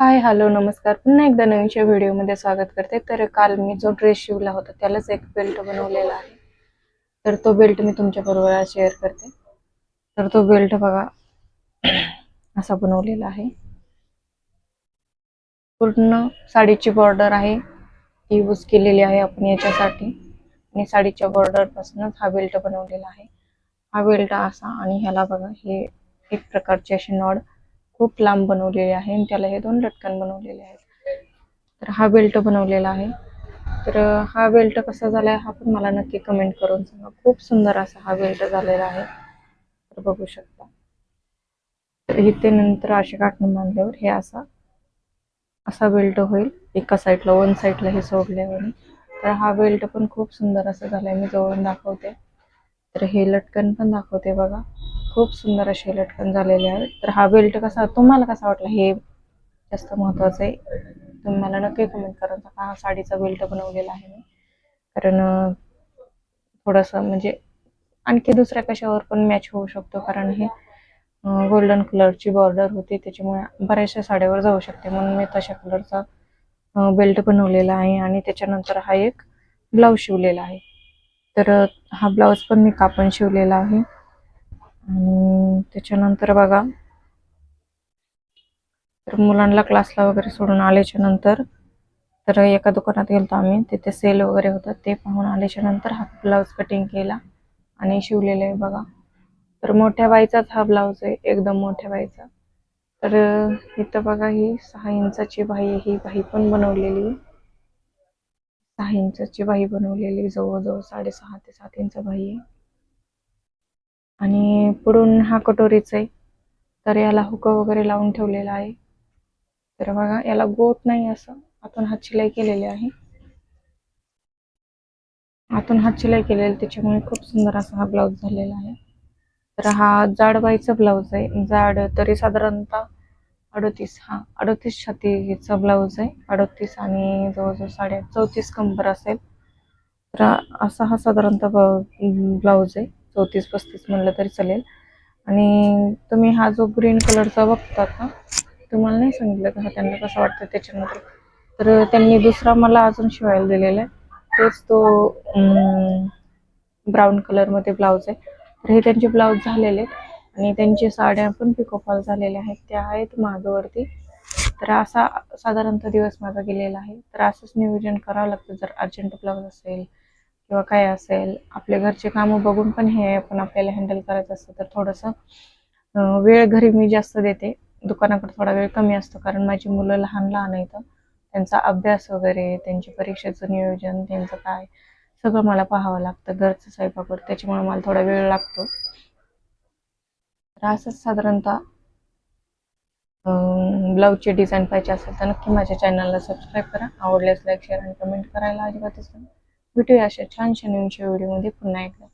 Hi hello नमस्कार. पुन्हा एकदा नवीनच्या व्हिडिओमध्ये स्वागत करते. तर काल मी जो ड्रेस शिवला होता त्यालाच एक बेल्ट बनवलेला आहे. तर तो बेल्ट मी तुमच्याबरोबर शेअर करते. तर तो बेल्ट बघा असा बनवलेला आहे. पूर्ण साडीची बॉर्डर आहे. ती यूज केलेली आहे आपण याच्यासाठी. आणि साडीच्या बॉर्डर पासूनच हा बेल्ट बनवलेला आहे. हा बेल्ट असा आणि ह्याला बघा हे एक प्रकारचे असे नॉड खूप लांब बनवलेले आहे आणि त्याला हे दोन लटकन बनवलेले आहेत. तर हा बेल्ट बनवलेला आहे. तर हा बेल्ट कसा झालाय हा पण मला नक्की कमेंट करून सांगा. खूप सुंदर असा हा बेल्ट झालेला आहे. तर बघू शकता. तर इथे नंतर असे काटणी बांधल्यावर हे असा असा बेल्ट होईल. एका साईडला वन साईडला हे सोडल्यावर. तर हा बेल्ट पण खूप सुंदर असा झालाय. मी जवळून दाखवते. तर हे लटकन पण दाखवते बघा. खूप सुंदर असे लटकन झालेले आहेत तर हा बेल्ट कसा तुम्हाला कसा वाटला? हे जास्त महत्वाचं आहे. तुम्ही मला नक्की कमेंट करून सांगा हा साडीचा बेल्ट बनवलेला आहे मी. कारण थोडंसं म्हणजे आणखी दुसऱ्या कशावर पण मॅच होऊ शकतो. कारण हे गोल्डन कलरची बॉर्डर होती. त्याच्यामुळे बऱ्याचशा साड्यावर जाऊ शकते. म्हणून मी तशा कलरचा बेल्ट बनवलेला आहे. आणि त्याच्यानंतर हा एक ब्लाऊज शिवलेला आहे. तर हा ब्लाऊज पण मी कापण शिवलेला आहे. आणि त्याच्यानंतर बघा तर मुलांना क्लासला वगैरे सोडून आल्याच्यानंतर तर एका दुकानात गेलो आम्ही तिथे सेल वगैरे होतात ते पाहून आल्याच्यानंतर हा ब्लाऊज कटिंग केला आणि शिवलेला आहे बघा. तर मोठ्या बाईचाच हा ब्लाऊज आहे एकदम मोठ्या बाईचा. तर इथं बघा ही सहा इंचाची बाई ही बाई पण बनवलेली आहे. सहा इंचाची बाई बनवलेली जवळजवळ साडेसहा ते सात इंच बाई आहे. आणि पुढून हा कटोरीच आहे. तर याला हुक वगैरे लावून ठेवलेला आहे. तर बघा याला गोट नाही असं. आतून हात शिलाई केलेली आहे. आतून हात शिलाई केलेली त्याच्यामुळे खूप सुंदर असा हा ब्लाऊज झालेला आहे. तर हा जाड बाईचा ब्लाऊज आहे. जाड तरी साधारणतः अडतीस हा अडतीस छातीचा ब्लाऊज आहे. अडतीस आणि जवळजवळ साडे चौतीस कंबर असेल. तर असा हा साधारणतः ब्लाऊज आहे. चौतीस पस्तीस म्हणलं तरी चालेल. आणि तुम्ही हा जो ग्रीन कलरचा बघता का तुम्हाला नाही सांगितलं का हा त्यांना कसं वाटतं त्याच्यानंतर तर त्यांनी दुसरा मला अजून शिवायला दिलेला आहे. तोच तो ब्राऊन कलरमध्ये ब्लाऊज आहे. तर हे त्यांचे ब्लाऊज झालेले आहेत. आणि त्यांच्या साड्या पण पिकोफॉल झालेल्या आहेत. त्या आहेत मागवरती तर असा साधारणतः दिवस माझा गेलेला आहे. तर असंच नियोजन करावं लागतं जर अर्जंट ब्लाऊज असेल किंवा काय असेल आपले घरचे कामं बघून पण हे आपण आपल्याला हँडल करायचं असतं तर थोडंसं वेळ घरी मी जास्त देते. दुकानाकडे थोडा वेळ कमी असतो कारण माझी मुलं लहान लहान आहेत त्यांचा अभ्यास वगैरे त्यांची परीक्षेचं नियोजन त्यांचं काय सगळं मला पाहावं लागतं घरचं स्वयंपाक त्याच्यामुळे मला थोडा वेळ लागतो. तर असंच साधारणतः ब्लाऊजचे डिझाईन पाहिजे असेल तर नक्की माझ्या चॅनलला सबस्क्राईब करा. आवडल्यास लाईक शेअर आणि कमेंट करायला अजिबातच नाही भेटूया अशा छान छान व्हिडिओमध्ये पुन्हा एकदा.